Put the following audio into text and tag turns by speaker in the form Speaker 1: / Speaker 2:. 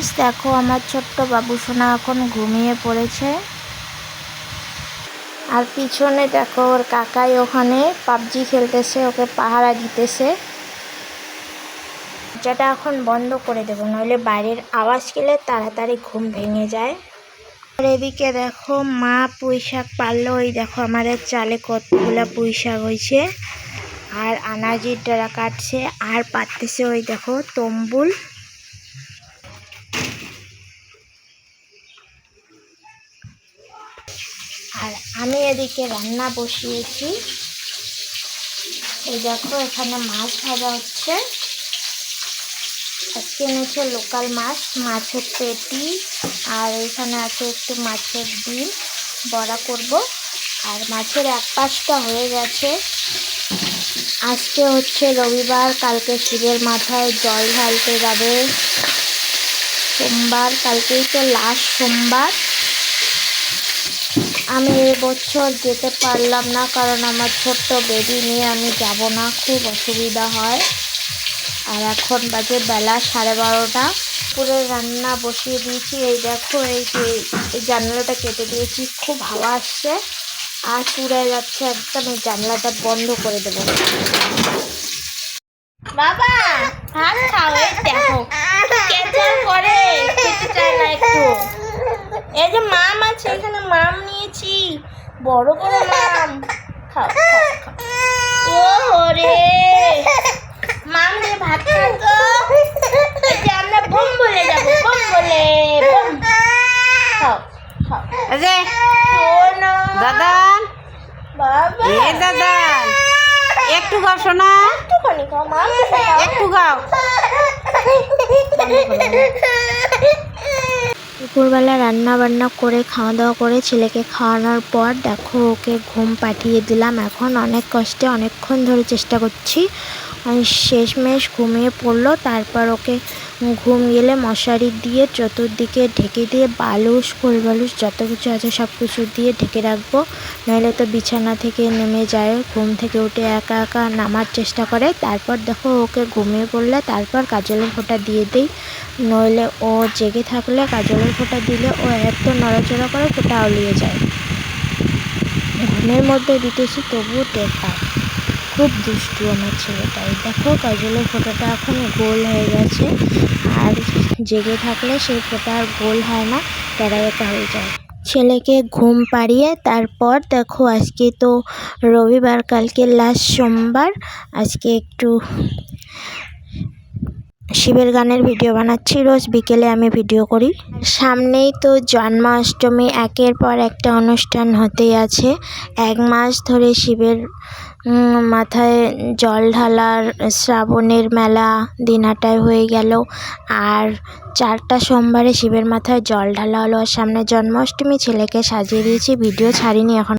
Speaker 1: Guys দেখো আমার ছোট্ট বাবু সোনা এখন ঘুমিয়ে পড়েছে। আর পিছনে দেখো ওর কাকাই ওখানে পাবজি খেলতেছে, ওকে পাহারা দিতেছে। যেটা এখন বন্ধ করে দেবো, নইলে বাইরের আওয়াজ গেলে তাড়াতাড়ি ঘুম ভেঙে যায়। আর এদিকে দেখো মা পুঁই পারল ওই দেখো আমাদের চালে কতগুলা পুঁই হয়েছে। আর আনাজির ডারা কাটছে, আর পাততেছে ওই দেখো তম্বুল। আর আমি এদিকে রান্না বসিয়েছি। এই দেখো, এখানে মাছ ভাজা হচ্ছে। আজকে এনেছে লোকাল মাছ, মাছের পেটি, আর এখানে আছে একটু মাছের ডিম, বড়া করব। আর মাছের এক পাশটা হয়ে গেছে। আজকে হচ্ছে রবিবার, কালকে শিবের মাথায় জল ঢালতে যাবে। সোমবার, কালকেই তো লাস্ট সোমবার। আমি এবছর যেতে পারলাম না কারণ আমার ছোট্ট বেবি নিয়ে আমি যাব না খুব অসুবিধা হয়। আর এখন বাজে বেলা সাড়ে বারোটা। পুরো রান্না বসিয়ে দিয়েছি। এই দেখো এই যে এই জানলাটা কেটে দিয়েছি খুব হাওয়া আসছে। আর চুড়ে যাচ্ছে একদম এই জানলাটা বন্ধ করে দেবো। বাবা ভাত খাও দেখো। করে খেতে চায় না একটু। এই যে মাম আছে এখানে মাম নিয়েছি। বড় বড় মাম। খাও ও রে। মাম দিয়ে ভাত খাও তো। যে আমরা বোম বলে যাব বোম বলে বোম খাও খাও। শোনো।
Speaker 2: দাদান
Speaker 1: বাবা।
Speaker 2: এ দাদান একটু গাও শোনা
Speaker 1: একটুখানি খাও মাম।
Speaker 2: একটু গাও।
Speaker 1: দুপুরবেলা রান্না বান্না করে খাওয়া দাওয়া করে ছেলেকে খাওয়ানোর পর দেখো ওকে ঘুম পাঠিয়ে দিলাম। এখন অনেক কষ্টে অনেকক্ষণ ধরে চেষ্টা করছি। শেষমেশ ঘুমিয়ে পড়ল, তারপর ওকে ঘুম গেলে মশারি দিয়ে চতুর্দিকে ঢেকে দিয়ে বালুস খোল বালুস যত কিছু আছে সব কিছু দিয়ে ঢেকে রাখব। নইলে তো বিছানা থেকে নেমে যায়, ঘুম থেকে উঠে একা একা নামার চেষ্টা করে। তারপর দেখো ওকে ঘুমিয়ে পড়লে তারপর কাজলের ফোঁটা দিয়ে দিই। নইলে ও জেগে থাকলে কাজলের ফোঁটা দিলে ও এত নড়াচড়া করে ফোঁটা আউলিয়ে যায়। ঘুমের মধ্যে দিতেছি তবুও টের খুব দুষ্টু আমার ছেলেটাই দেখো কাজলের ফোঁটাটা এখন গোল হয়ে গেছে। জেগে থাকলে সেই ফোঁটা আর গোল হয় না টেরাবেকা হয়ে যায়। ছেলেকে ঘুম পাড়িয়ে তারপর দেখো আজকে তো রবিবার, কালকে লাস্ট সোমবার, আজকে একটু শিবের গানের ভিডিও বানাচ্ছি, রোজ বিকেলে আমি ভিডিও করি। সামনেই তো জন্মাষ্টমী, একের পর একটা অনুষ্ঠান হতেই আছে। এক মাস ধরে শিবের মাথায় জল ঢালার শ্রাবণের মেলা দিনাটায় হয়ে গেল। আর চারটা সোমবারে শিবের মাথায় জল ঢালা হলো। আর সামনে জন্মাষ্টমী, ছেলেকে সাজিয়ে দিয়েছি। ভিডিও ছাড়িনি এখন।